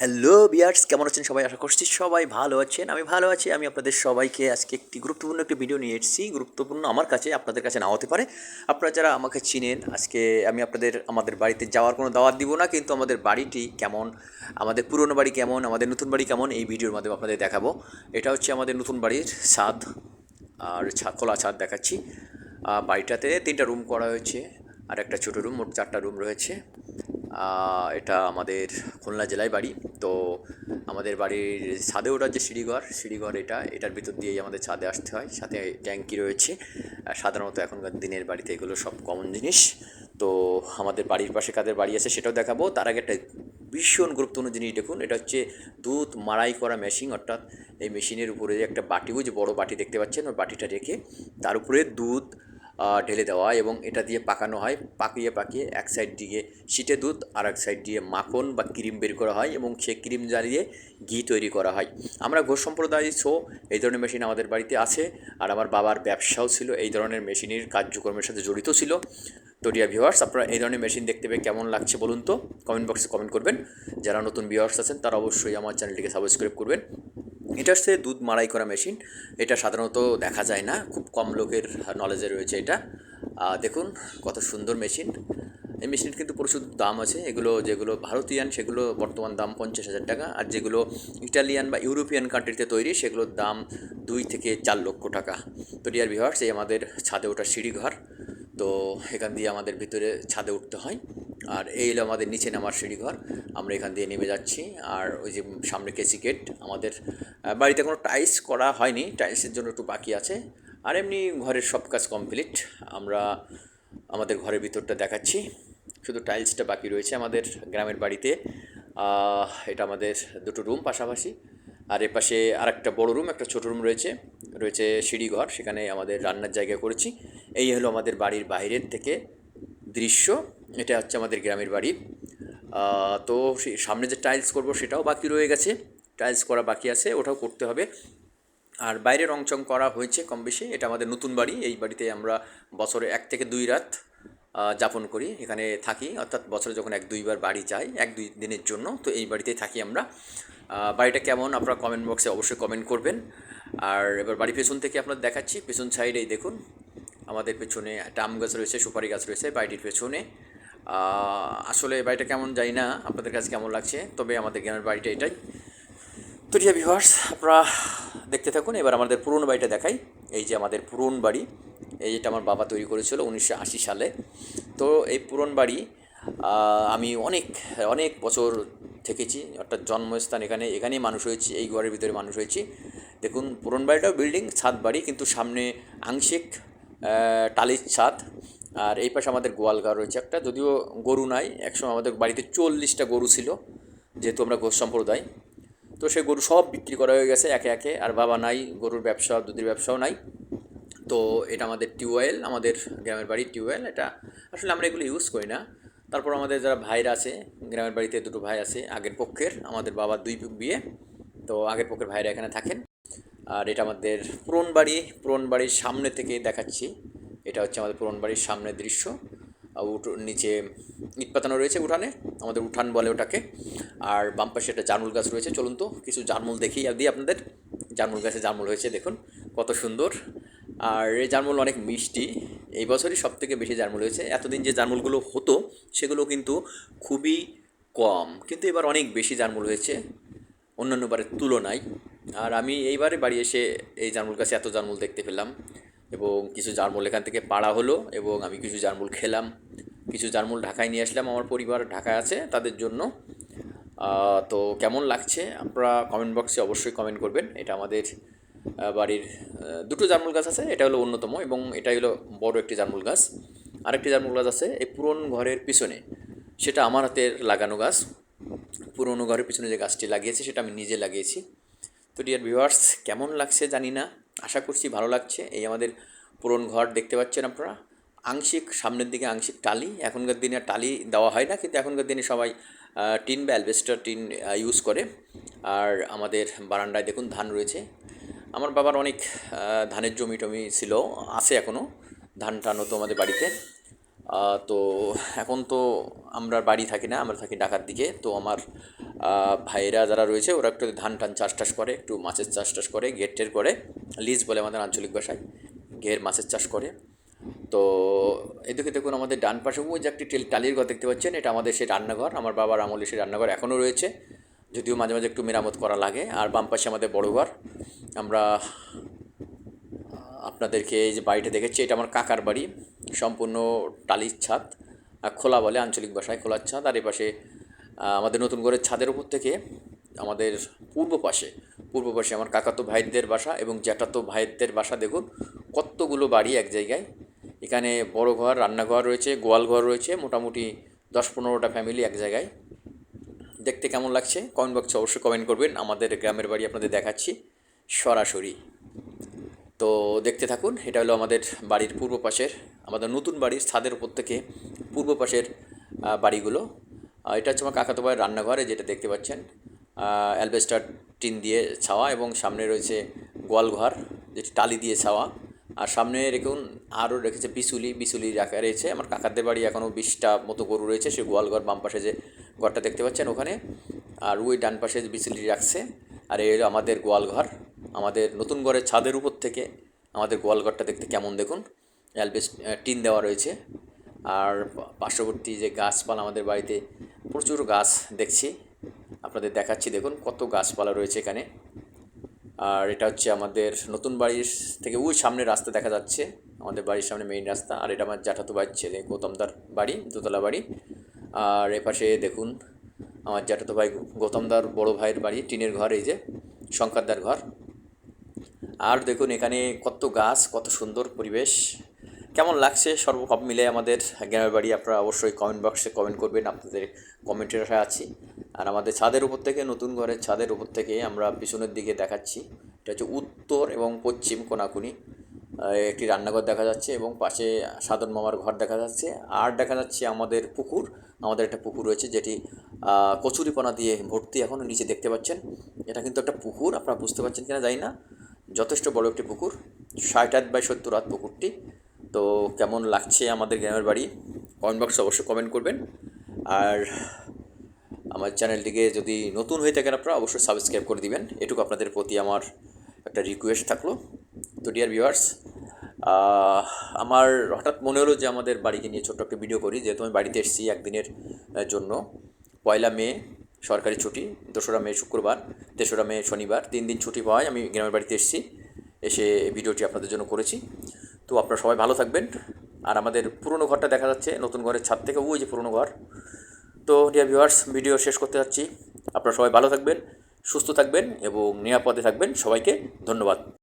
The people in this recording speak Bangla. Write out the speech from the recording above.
হ্যালো বিয়ার্স কেমন আছেন সবাই? আশা করছি সবাই ভালো আছেন। আমি ভালো আছি। আমি আপনাদের সবাইকে আজকে একটি গুরুত্বপূর্ণ একটি ভিডিও নিয়ে এসেছি। গুরুত্বপূর্ণ আমার কাছে, আপনাদের কাছে নাও হতে পারে। আপনারা যারা আমাকে চিনেন, আজকে আমি আপনাদের, আমাদের বাড়িতে যাওয়ার কোনো দাওয়াত দিব না, কিন্তু আমাদের বাড়িটি কেমন, আমাদের পুরনো বাড়ি কেমন, আমাদের নতুন বাড়ি কেমন, এই ভিডিওর মাধ্যমে আপনাদের দেখাবো। এটা হচ্ছে আমাদের নতুন বাড়ির ছাদ, আর ছা- খোলা ছাদ দেখাচ্ছি। বাড়িটাতে তিনটা রুম করা হয়েছে, আর একটা ছোটো রুম মোট চারটা রুম রয়েছে। এটা আমাদের খুলনা জেলায় বাড়ি। তো আমাদের বাড়ির ছাদে ওঠার যে সিঁড়িঘর সিঁড়িঘর এটা, এটার ভিতর দিয়েই আমাদের ছাদে আসতে হয়। সাথে ট্যাঙ্কি রয়েছে। সাধারণত এখনকার দিনের বাড়িতে এগুলো সব কমন জিনিস। তো আমাদের বাড়ির পাশে কাদের বাড়ি আছে সেটাও দেখাবো। তার আগে একটা ভীষণ গুরুত্বপূর্ণ জিনিস দেখুন, এটা হচ্ছে দুধ মাড়াই করা মেশিন অর্থাৎ এই মেশিনের উপরে একটা বাটি যে বড় বাটি দেখতে পাচ্ছেন, ওই বাটিটা রেখে তার উপরে দুধ ঢেলে দেওয়া এবং এটা দিয়ে পাকানো হয়। পাকিয়ে পাকিয়ে এক সাইড দিয়ে শীতে দুধ আর এক সাইড দিয়ে মাখন বা ক্রিম বের করা হয় এবং সে ক্রিম জ্বালিয়ে ঘি তৈরি করা হয়। আমরা ঘোষ সম্প্রদায় সো এই ধরনের মেশিন আমাদের বাড়িতে আছে আর আমার বাবার ব্যবসাও ছিল এই ধরনের মেশিনের কার্যক্রমের সাথে জড়িত ছিল। তো ডিয়ার ভিউয়ার্স আপনারা এই ধরনের মেশিন দেখতে পেয়ে কেমন লাগছে বলুন তো? কমেন্ট বক্সে কমেন্ট করবেন। যারা নতুন ভিউয়ার্স আছেন তারা অবশ্যই আমার চ্যানেলটিকে সাবস্ক্রাইব করবেন। এটা হচ্ছে দুধ মাড়াই করা মেশিন এটা সাধারণত দেখা যায় না, খুব কম লোকের নলেজে রয়েছে এটা। দেখুন কত সুন্দর মেশিন এই মেশিনের কিন্তু প্রচুর দাম আছে, এগুলো যেগুলো ভারতীয়ান, সেগুলো বর্তমান দাম পঞ্চাশ হাজার টাকা, আর যেগুলো ইটালিয়ান বা ইউরোপিয়ান কান্ট্রিতে তৈরি, সেগুলোর দাম দুই থেকে চার লক্ষ টাকা। তো ডিয়ার ভিউয়ার্স এই আমাদের ছাদে ওঠা সিঁড়িঘর, তো এখান দিয়ে আমাদের ভিতরে ছাদে উঠতে হয়। আর এই হলো আমাদের নিচে নামার সিঁড়িঘর। আমরা এখান দিয়ে নেমে যাচ্ছি। আর ওই যে সামনে কেসি গেট আমাদের বাড়িতে কোনো টাইলস করা হয়নি। টাইলসের জন্য একটু বাকি আছে। আর এমনি ঘরের সব কাজ কমপ্লিট। আমরা আমাদের ঘরের ভিতরটা দেখাচ্ছি। শুধু টাইলসটা বাকি রয়েছে আমাদের গ্রামের বাড়িতে। এটা আমাদের দুটো রুম পাশাপাশি। আর এর পাশে আরেকটা বড় রুম, একটা ছোটো রুম রয়েছে। রয়েছে সিঁড়িঘর। সেখানে আমাদের রান্নার জায়গা করেছি। এই হলো আমাদের বাড়ির বাইরের থেকে দৃশ্য। এটা হচ্ছে আমাদের গ্রামের বাড়ি। তো সামনে যে টাইলস করব সেটাও বাকি রয়ে গেছে। টাইলস করা বাকি আছে, ওটাও করতে হবে। আর বাইরে রং চং করা হয়েছে কম বেশি, এটা আমাদের নতুন বাড়ি। এই বাড়িতে আমরা বছরে এক থেকে দুই রাত যাপন করি, এখানে থাকি। অর্থাৎ বছরে যখন এক দুইবার বাড়ি যাই, এক দুই দিনের জন্য, তো এই বাড়িতেই থাকি আমরা। বাড়িটা কেমন আপনারা কমেন্ট বক্সে অবশ্যই কমেন্ট করবেন। আর এবার বাড়ি পেছন থেকে আপনাদের দেখাচ্ছি, পেছন সাইডেই দেখুন, আমাদের পেছনে একটা আম গাছ রয়েছে, সুপারি গাছ রয়েছে বাড়িটির পেছনে। আসলে বাড়িটা কেমন জানি না, আপনাদের কাছে কেমন লাগছে, তবে আমাদের গ্রামের বাড়িটা এটাই। তো রিয়া ভিউয়ার্স আপনারা দেখতে থাকুন, এবার আমাদের পুরনো বাড়িটা দেখাই। এই যে আমাদের পুরন বাড়ি, এই যেটা আমার বাবা তৈরি করেছিল উনিশশো আশি সালে। তো এই পুরন বাড়ি আমি অনেক অনেক বছর থেকেছি, অর্থাৎ জন্মস্থান এখানে, এখানেই মানুষ হয়েছি, এই ঘরের ভিতরে মানুষ হয়েছি। দেখুন, পুরন বাড়িটাও বিল্ডিং ছাদ বাড়ি, কিন্তু সামনে আংশিক টালির ছাদ। আর এই পাশে আমাদের গোয়ালঘর রয়েছে একটা, যদিও গরু নাই, একসময় আমাদের বাড়িতে চল্লিশটা গরু ছিল, যেহেতু আমরা ঘোষ সম্প্রদায়। তো সেই গরু সব বিক্রি করা হয়ে গেছে একে একে, আর বাবা নাই, গরুর ব্যবসা, দুধের ব্যবসাও নাই। তো এটা আমাদের টিউবওয়েল, আমাদের গ্রামের বাড়ির টিউবওয়েল, এটা আসলে আমরা এগুলো ইউজ করি না। তারপর আমাদের যারা ভাইরা আছে, গ্রামের বাড়িতে দুটো ভাই আছে, আগের পক্ষের, আমাদের বাবার দুই বিয়ে, তো আগের পক্ষের ভাইরা এখানে থাকেন। আর এটা আমাদের পুরন বাড়ি পুরন বাড়ির সামনে থেকে দেখাচ্ছি। এটা হচ্ছে আমাদের পুরন বাড়ির সামনের দৃশ্য। নিচে ইট পাতানো রয়েছে উঠানে, আমাদের উঠান বলে ওটাকে। আর বাম পাশে একটা জামরুল গাছ রয়েছে, চলুন তো কিছু জামরুল দেখি দিই আপনাদের। জামরুল গাছে জামরুল হয়েছে, দেখুন কত সুন্দর। আর এই জামরুল অনেক মিষ্টি। এই বছরই সব থেকে বেশি জামরুল হয়েছে। এতদিন যে জামরুলগুলো হতো, সেগুলো কিন্তু খুবই কম। কিন্তু এবার অনেক বেশি জামরুল হয়েছে অন্যান্য বারের তুলনায়। আর আমি এইবারে বাড়ি এসে এই জারমুল গাছে এত জারমুল দেখতে পেলাম। এবং কিছু জারমুল এখান থেকে পাড়া হলো এবং আমি কিছু জারমুল খেলাম। কিছু জারমুল ঢাকায় নিয়ে আসলাম, আমার পরিবার ঢাকায় আছে তাদের জন্য। তো কেমন লাগছে আপনারা কমেন্ট বক্সে অবশ্যই কমেন্ট করবেন। এটা আমাদের বাড়ির দুটো জারমুল গাছ আছে, এটা হলো অন্যতম এবং এটা হলো বড় একটি জারমুল গাছ। আরেকটি জারমুল গাছ আছে এই পুরন ঘরের পিছনে, সেটা আমার হাতের লাগানো গাছ। পুরনো ঘরের পিছনে যে গাছটি লাগিয়েছি সেটা আমি নিজে লাগিয়েছি। তো ডিয়ার ভিউয়ার্স কেমন লাগছে জানি না। আশা করছি ভালো লাগছে। এই আমাদের পুরন ঘর দেখতে পাচ্ছেন আপনারা। আংশিক সামনের দিকে আংশিক টালি। এখনকার দিনে টালি দেওয়া হয় না, কিন্তু এখনকার দিনে সবাই টিন বা অ্যালবেস্টার টিন ইউজ করে। আর আমাদের বারান্দায় দেখুন ধান রয়েছে। আমার বাবার অনেক ধানের জমি টমি ছিল, আছে এখনও ধান টান হতো আমাদের বাড়িতে। তো এখন তো আমরা বাড়ি থাকি না, আমরা থাকি ঢাকার দিকে। তো আমার আহ, ভাইয়েরা যারা রয়েছে ওরা একটু ধান টান চাষ টাস করে একটু মাছের চাষ টাস করে ঘের টের করে লিজ বলে আমাদের আঞ্চলিক ভাষায় ঘের মাছের চাষ করে। তো এদিকে দেখুন আমাদের ডান পাশে ওই যে একটি টেল টালির ঘর দেখতে পাচ্ছেন এটা আমাদের সেই রান্নাঘর আমার বাবার আমলে সেই রান্নাঘর এখনও রয়েছে। যদিও মাঝে মাঝে একটু মেরামত করা লাগে। আর বাম পাশে আমাদের বড় ঘর আমরা আপনাদেরকে এই যে বাড়িটা দেখেছি এটা আমার কাকার বাড়ি সম্পূর্ণ টালির ছাদ খোলা বলে আঞ্চলিক ভাষায় খোলার ছাদ আর এপাশে আহ, আমাদের নতুন ঘরের ছাদের উপর থেকে আমাদের পূর্ব পাশে পূর্ব পাশে আমার কাকাতো ভাইদের বাসা এবং জ্যাঠাতো ভাইদের বাসা দেখুন, কতগুলো বাড়ি এক জায়গায়। এখানে বড় ঘর, রান্নাঘর রয়েছে, গোয়াল ঘর রয়েছে, মোটামুটি দশ পনেরোটা ফ্যামিলি এক জায়গায়। দেখতে কেমন লাগছে? কমেন্ট বক্সে অবশ্যই কমেন্ট করবেন। আমাদের গ্রামের বাড়ি আপনাদের দেখাচ্ছি সরাসরি। তো দেখতে থাকুন, এটা হলো আমাদের বাড়ির পূর্ব পাশের, আমাদের নতুন বাড়ির ছাদের উপর থেকে পূর্ব পাশের বাড়িগুলো। এটা হচ্ছে আমার কাকাতো ভাইয়ের রান্নাঘরে যেটা দেখতে পাচ্ছেন। অ্যালবেস্টার টিন দিয়ে ছাওয়া এবং সামনে রয়েছে গোয়ালঘর যেটি টালি দিয়ে ছাওয়া। আর সামনে দেখুন আরও রেখেছে বিচুলি বিচুলি রাখা রয়েছে। আমার কাকাদের বাড়ি এখনও বিশটা মতো গরু রয়েছে, সে গোয়ালঘর বাম পাশে যে ঘরটা দেখতে পাচ্ছেন ওখানে। আর ওই ডান পাশে বিচুলি রাখছে। আর এই হলো আমাদের গোয়ালঘর আমাদের নতুন ঘরের ছাদের উপর থেকে আমাদের গোয়ালঘরটা দেখতে কেমন দেখুন। অ্যালবেস টিন দেওয়া রয়েছে। আর পার্শ্ববর্তী যে গাছপালা আমাদের বাড়িতে প্রচুর গাছ দেখছি, আপনাদের দেখাচ্ছি, দেখুন কত গাছপালা রয়েছে এখানে। আর এটা হচ্ছে আমাদের নতুন বাড়ির থেকে ওই সামনে রাস্তা দেখা যাচ্ছে, আমাদের বাড়ির সামনে মেইন রাস্তা, আর এটা আমার জ্যাঠাতো ভাইয়ের ছেলে, গৌতমদার বাড়ি, দোতলা বাড়ি। আর এপাশে দেখুন আমার জ্যাঠাতো ভাই গৌতমদার বড় ভাইয়ের বাড়ি, টিনের ঘর এই যে, শঙ্করদার ঘর। আর দেখুন এখানে কত গাছ, কত সুন্দর পরিবেশ। কেমন লাগছে? সর্বভাব মিলে আমাদের গ্রামের বাড়ি আপনারা অবশ্যই কমেন্ট বক্সে কমেন্ট করবেন, আপনাদের কমেন্টের আশায় আছি। আর আমাদের ছাদের উপর থেকে, নতুন ঘরের ছাদের উপর থেকে আমরা পিছনের দিকে দেখাচ্ছি। এটা হচ্ছে উত্তর এবং পশ্চিম কোনাকুনি। একটি রান্নাঘর দেখা যাচ্ছে এবং পাশে সাধন মামার ঘর দেখা যাচ্ছে। আর দেখা যাচ্ছে আমাদের পুকুর। আমাদের একটা পুকুর রয়েছে যেটি কচুরিপানা দিয়ে ভর্তি এখনও নিচে দেখতে পাচ্ছেন। এটা কিন্তু একটা পুকুর, আপনারা বুঝতে পারছেন কিনা জানি না। যথেষ্ট বড় একটি পুকুর, ষাট হাত বাই সত্তর হাত পুকুরটি। তো কেমন লাগছে আমাদের গ্রামের বাড়ি? কমেন্ট বক্সে অবশ্যই কমেন্ট করবেন। আর আমার চ্যানেলটিকে যদি নতুন হয়ে থাকেন আপনারা, অবশ্যই সাবস্ক্রাইব করে দিবেন। এটুকু আপনাদের প্রতি আমার একটা রিকোয়েস্ট থাকল। তো ডিয়ার ভিউয়ার্স আমার হঠাৎ মনে হলো যে আমাদের বাড়িকে নিয়ে ছোট্ট একটা ভিডিও করি। যেহেতু আমি বাড়িতে এসেছি একদিনের জন্য। পয়লা মে, সরকারি ছুটি, দোসরা মে, শুক্রবার, তেসরা মে, শনিবার। তিন দিন ছুটি পাওয়ায় আমি গ্রামের বাড়িতে এসেছি। এসে ভিডিওটি আপনাদের জন্য করেছি। তো আপনারা সবাই ভালো থাকবেন। আর আমাদের পুরনো ঘরটা দেখা যাচ্ছে, নতুন ঘরের ছাদ থেকে, ওই যে পুরনো ঘর। তো ডিয়ার ভিউয়ার্স ভিডিও শেষ করতে যাচ্ছি। আপনারা সবাই ভালো থাকবেন, সুস্থ থাকবেন এবং নিরাপদে থাকবেন। সবাইকে ধন্যবাদ।